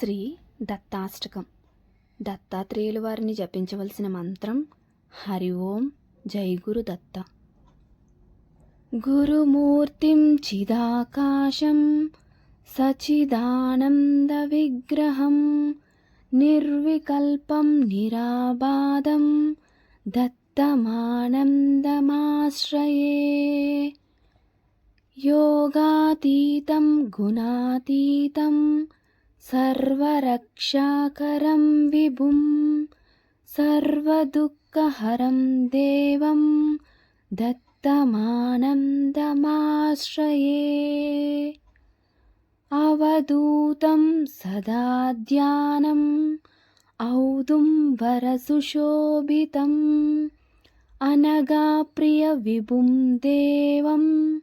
శ్రీ దత్తాష్టకం. దత్తాత్రేయుల వారిని జపించవలసిన మంత్రం హరి ఓం జై గురు దత్త. గురుమూర్తిం చిదాకాశం సచిదానంద విగ్రహం నిర్వికల్పం నిరాబాదం దత్తమానందమాశ్రయే. యోగాతీతం గుణాతీతం सर्वरक्षाकरं विभुं सर्वदुःखहरं देवं दत्तमानन्दमाश्रये। अवधूतं सदा ध्यानम् औदुम्बरसुशोभितम् अनगाप्रियविभुं देवं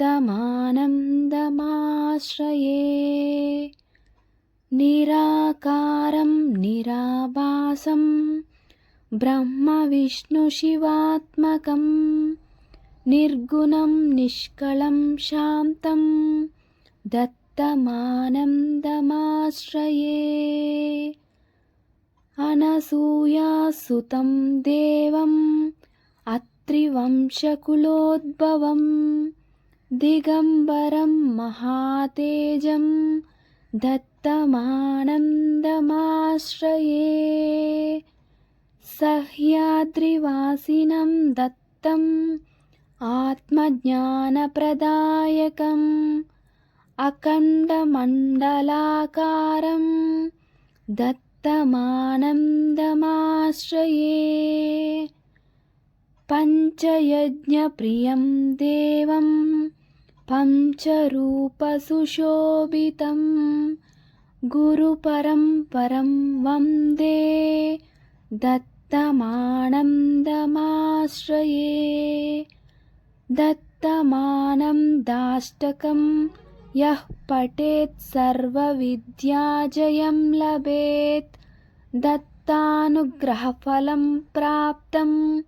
दत्तमानन्दमाश्रये निराकारं निराभासं ब्रह्मविष्णुशिवात्मकं निर्गुणं निष्कलं शान्तं दत्तमानन्दमाश्रये। अनसूयासुतं देवम् अत्रिवंशकुलोद्भवं दिगम्बरं महातेजं दत्तमानन्दमाश्रये। सह्याद्रिवासिनं दत्तम् आत्मज्ञानप्रदायकम् अखण्डमण्डलाकारं दत्तमानन्दमाश्रये। पञ्चयज्ञप्रियं देवं पञ्चरूपसुशोभितं गुरुपरम्परं वन्दे दत्तमानन्दमाश्रये। दत्तमानन्दाष्टकं यः पठेत् सर्वविद्याजयं लभेत्। दत्तानुग्रहफलं प्राप्तम्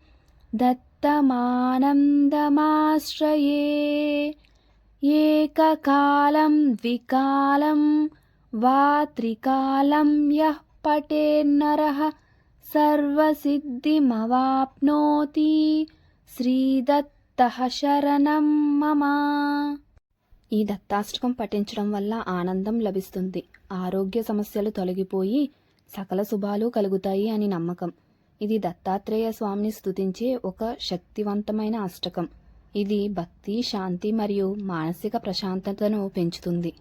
दत्तमानन्दमाश्रये ఏకకాలం ద్వికాలం వా త్రికాలం యః పటేన్నరః సర్వసిద్ధిమవాప్నోతి శ్రీదత్తః శరణం మమ. ఈ దత్తాష్టకం పఠించడం వల్ల ఆనందం లభిస్తుంది. ఆరోగ్య సమస్యలు తొలగిపోయి సకల శుభాలు కలుగుతాయి అని నమ్మకం. ఇది దత్తాత్రేయ స్వామిని స్తుతించే ఒక శక్తివంతమైన అష్టకం. ఇది భక్తి శాంతి మరియు మానసిక ప్రశాంతతను పెంచుతుంది.